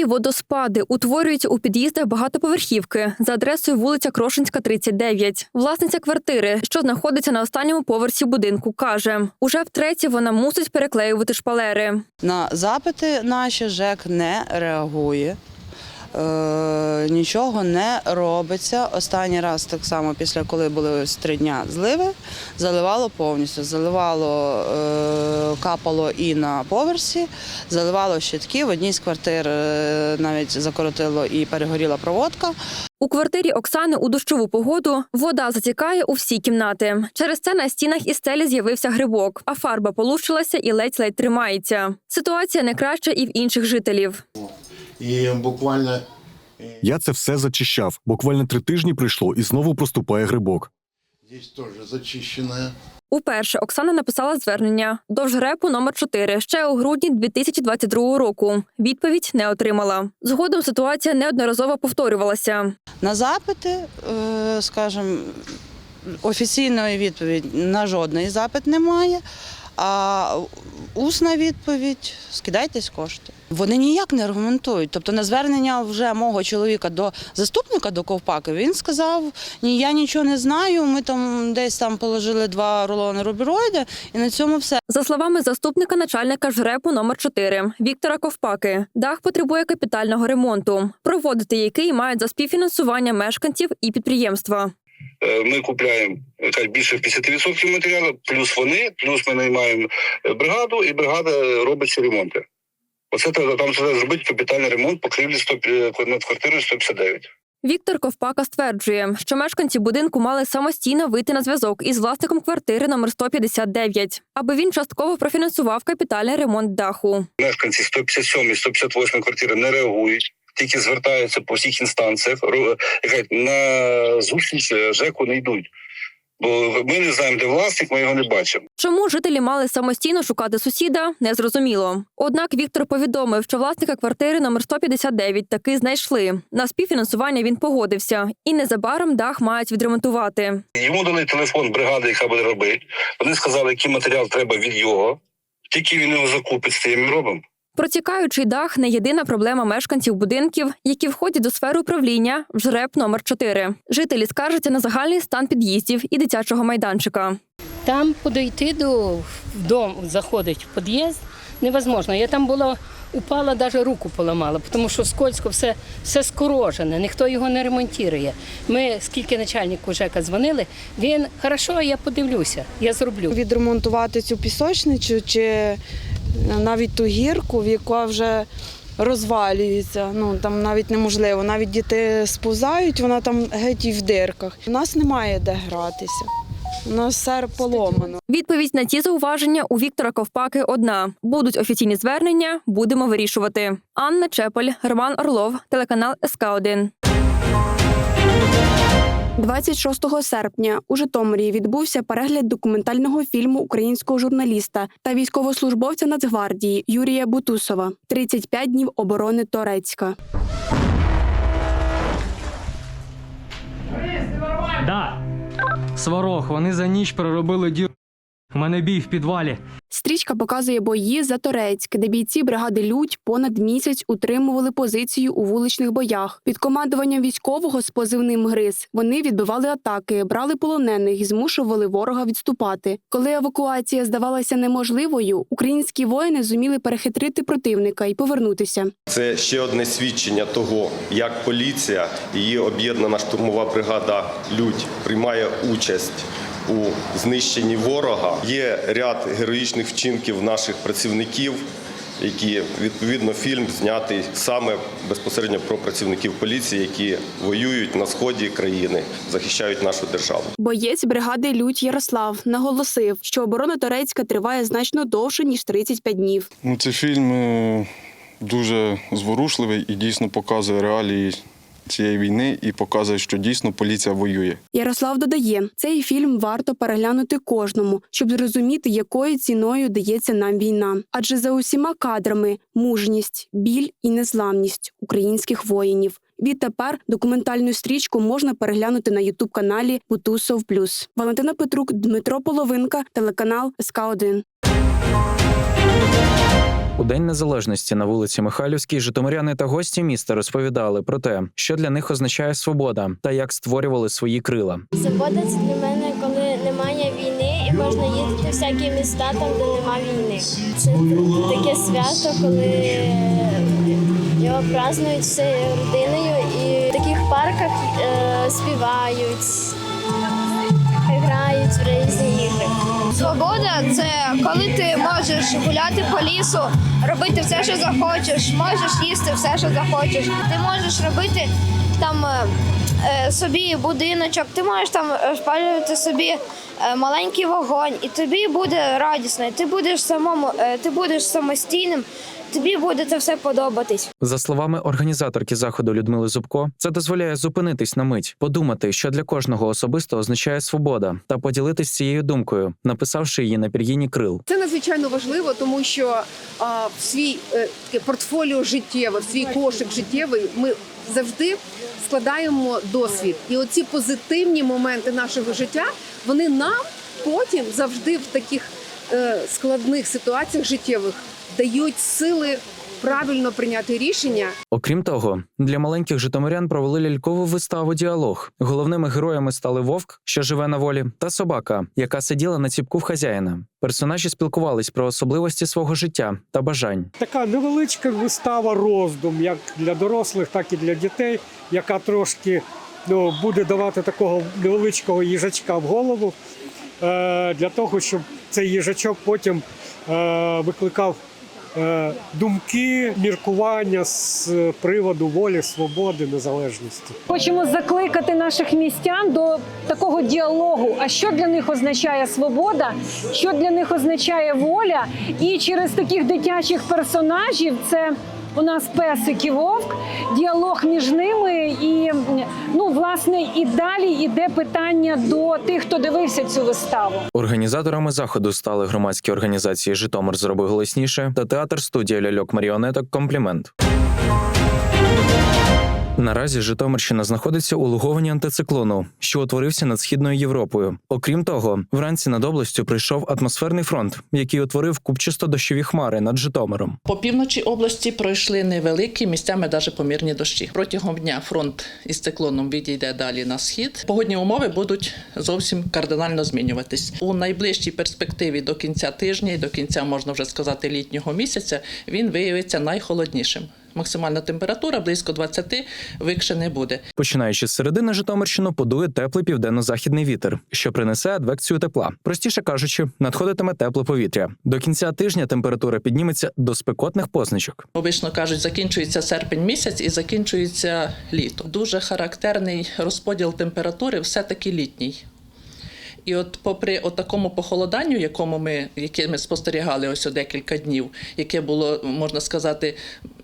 Цілі водоспади утворюються у під'їздах багатоповерхівки за адресою вулиця Крошинська, 39. Власниця квартири, що знаходиться на останньому поверсі будинку, каже, уже втретє вона мусить переклеювати шпалери. На запити наші ЖЕК не реагує. Е, нічого не робиться. Останній раз так само, після коли були ось три дня зливи, заливало повністю. Заливало, е, капало і на поверсі, заливало щитки. В одній з квартир е, навіть закоротило і перегоріла проводка. У квартирі Оксани у дощову погоду вода затікає у всі кімнати. Через це на стінах і стелі з'явився грибок, а фарба полущилася і ледь-ледь тримається. Ситуація не краща і в інших жителів. І буквально Я це все зачищав. Буквально три тижні прийшло і знову проступає грибок. здесь тоже зачищенная. Уперше Оксана написала звернення до жрепу номер 4 ще у грудні 2022 року. Відповідь не отримала. Згодом ситуація неодноразово повторювалася. На запити, е, скажімо, офіційної відповіді на жодний запит немає. А усна відповідь скидайтесь кошти. Вони ніяк не аргументують. Тобто на звернення вже мого чоловіка до заступника до Ковпаки він сказав: ні, я нічого не знаю. Ми там десь там положили два рулони рубіроїда, і на цьому все. За словами заступника начальника жрепу номер 4 Віктора Ковпаки, дах потребує капітального ремонту, проводити який мають за співфінансування мешканців і підприємства. Е, Ми купляємо яка більше 50% матеріалу, плюс вони, плюс ми наймаємо е, бригаду, і бригада робить ці ремонти. Оце треба там треба зробити капітальний ремонт по кривлі 100, над квартирою 159. Віктор Ковпака стверджує, що мешканці будинку мали самостійно вийти на зв'язок із власником квартири номер 159, аби він частково профінансував капітальний ремонт даху. Мешканці 157 і 158 квартири не реагують, тільки звертаються по всіх інстанціях. на зустріч е, ЖЕКу не йдуть. Бо ми не знаємо, де власник, ми його не бачимо. Чому жителі мали самостійно шукати сусіда, незрозуміло. Однак Віктор повідомив, що власника квартири номер 159 таки знайшли. На співфінансування він погодився, і незабаром дах мають відремонтувати. Йому дали телефон бригади, яка буде робити. Вони сказали, який матеріал треба від його. Тільки він його закупить, з тим робимо. Протікаючий дах не єдина проблема мешканців будинків, які входять до сфери управління в жреб номер 4 Жителі скаржаться на загальний стан під'їздів і дитячого майданчика. Там подойти до в дом, заходить в під'їзд невозможно. Я там була, упала, навіть руку поламала, тому що скользко все, все скорожене, ніхто його не ремонтує. Ми, скільки начальнику ЖЕКа дзвонили, він хорошо, я подивлюся, я зроблю. відремонтувати цю пісочницю чи навіть ту гірку, в яка вже розвалюється. Ну там навіть неможливо. Навіть діти сповзають, вона там геть і в дирках. У нас немає де гратися. У нас все поломано. Відповідь на ці зауваження у Віктора Ковпаки одна: будуть офіційні звернення, будемо вирішувати. Анна Чепель, Роман Орлов, телеканал СК 1 26 серпня у Житомирі відбувся перегляд документального фільму українського журналіста та військовослужбовця Нацгвардії Юрія Бутусова «35 днів оборони Торецька. Да. Сварог, вони за ніч проробили дір. У мене бій в підвалі. Стрічка показує бої за Торецьк, де бійці бригади Людь понад місяць утримували позицію у вуличних боях. Під командуванням військового з позивним Гриз вони відбивали атаки, брали полонених і змушували ворога відступати. Коли евакуація здавалася неможливою, українські воїни зуміли перехитрити противника і повернутися. Це ще одне свідчення того, як поліція, її об'єднана штурмова бригада Людь приймає участь у знищенні ворога. Є ряд героїчних вчинків наших працівників, які відповідно фільм знятий саме безпосередньо про працівників поліції, які воюють на сході країни, захищають нашу державу. Боєць бригади Людь Ярослав наголосив, що оборона Торецька триває значно довше ніж 35 днів. Ну, цей фільм е, дуже зворушливий і дійсно показує реалії цієї війни і показує, що дійсно поліція воює. Ярослав додає, цей фільм варто переглянути кожному, щоб зрозуміти, якою ціною дається нам війна. Адже за усіма кадрами мужність, біль і незламність українських воїнів. Відтепер документальну стрічку можна переглянути на ютуб каналі Бутусов Плюс. Валентина Петрук, Дмитро Половинка, телеканал СК 1 У День Незалежності на вулиці Михайлівській житомиряни та гості міста розповідали про те, що для них означає свобода та як створювали свої крила. Свобода це для мене, коли немає війни, і можна їздити в всякі міста, там де немає війни. Це таке свято, коли його празднують всією родиною і в таких парках е, співають, грають в різні ігри. Свобода це коли ти можеш гуляти по лісу, робити все, що захочеш, можеш їсти все, що захочеш. Ти можеш робити там е, е, собі будиночок, ти можеш там спалювати собі е, маленький вогонь, і тобі буде радісно, і ти будеш самому, ти будеш самостійним, тобі буде це все подобатись. За словами організаторки заходу Людмили Зубко, це дозволяє зупинитись на мить, подумати, що для кожного особисто означає свобода, та поділитись цією думкою, написавши її на пір'їні крил. Це надзвичайно важливо, тому що а, в свій е, таке портфоліо життєве, в свій кошик життєвий ми завжди складаємо досвід. І оці позитивні моменти нашого життя вони нам потім завжди в таких е, складних ситуаціях життєвих дають сили правильно прийняти рішення Окрім того, для маленьких житомирян провели лялькову виставу діалог. Головними героями стали вовк, що живе на волі, та собака, яка сиділа на ціпку в хазяїна. Персонажі спілкувались про особливості свого життя та бажань. Така невеличка вистава роздум, як для дорослих, так і для дітей, яка трошки ну, буде давати такого невеличкого їжачка в голову, е, для того, щоб цей їжачок потім е, викликав думки, міркування з приводу волі, свободи, незалежності. Хочемо закликати наших містян до такого діалогу. А що для них означає свобода, що для них означає воля? І через таких дитячих персонажів це. У нас песик і вовк, діалог між ними, і ну власне і далі іде питання до тих, хто дивився цю виставу. Організаторами заходу стали громадські організації Житомир зроби голосніше та театр студія ляльок маріонеток Комплімент. Наразі Житомирщина знаходиться у луговані антициклону, що утворився над східною Європою. Окрім того, вранці над областю прийшов атмосферний фронт, який утворив купчисто-дощові хмари над Житомиром. По півночі області пройшли невеликі місцями навіть помірні дощі. Протягом дня фронт із циклоном відійде далі на схід. Погодні умови будуть зовсім кардинально змінюватись у найближчій перспективі до кінця тижня і до кінця можна вже сказати літнього місяця. Він виявиться найхолоднішим. Максимальна температура близько 20, викше не буде. Починаючи з середини Житомирщину, подує теплий південно-західний вітер, що принесе адвекцію тепла. Простіше кажучи, надходитиме тепле повітря. До кінця тижня температура підніметься до спекотних позначок. Обично кажуть, закінчується серпень місяць і закінчується літо. Дуже характерний розподіл температури, все таки літній. І от, попри от такому похолоданню, якому ми, яке ми спостерігали ось о декілька днів, яке було, можна сказати,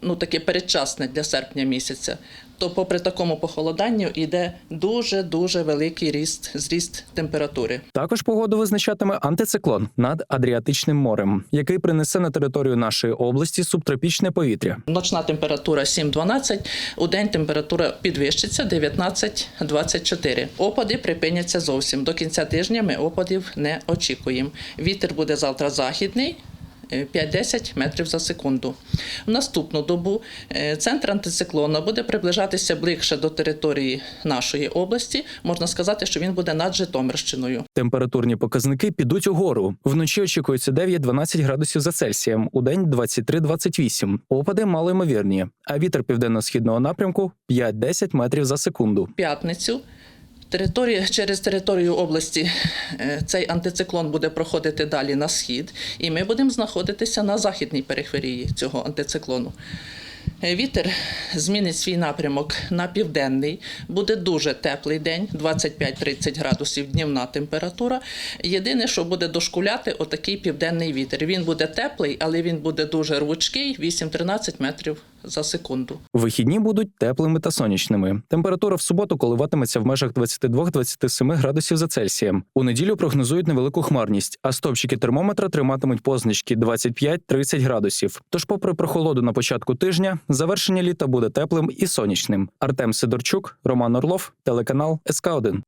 ну таке передчасне для серпня місяця, то попри такому похолоданню йде дуже дуже великий ріст зріст температури. Також погоду визначатиме антициклон над Адріатичним морем, який принесе на територію нашої області субтропічне повітря. Ночна температура 7-12, у день температура підвищиться 19-24. Опади припиняться зовсім. До кінця тижня ми опадів не очікуємо. Вітер буде завтра західний. Е, 5-10 метрів за секунду. В наступну добу е, центр антициклона буде приближатися ближче до території нашої області. Можна сказати, що він буде над Житомирщиною. Температурні показники підуть угору. Вночі очікується 9-12 градусів за Цельсієм, у день 23-28. Опади малоймовірні, а вітер південно-східного напрямку 5-10 метрів за секунду. п'ятницю. Територія через територію області е, цей антициклон буде проходити далі на схід, і ми будемо знаходитися на західній периферії цього антициклону. Е, Вітер змінить свій напрямок на південний. Буде дуже теплий день, 25-30 градусів днівна температура. Єдине, що буде дошкуляти, отакий південний вітер. Він буде теплий, але він буде дуже рвучкий, 8-13 метрів за секунду. Вихідні будуть теплими та сонячними. Температура в суботу коливатиметься в межах 22-27 градусів за Цельсієм. У неділю прогнозують невелику хмарність, а стопчики термометра триматимуть позначки 25-30 градусів. Тож, попри прохолоду на початку тижня, завершення літа буде теплим і сонячним. Артем Сидорчук, Роман Орлов, телеканал СК 1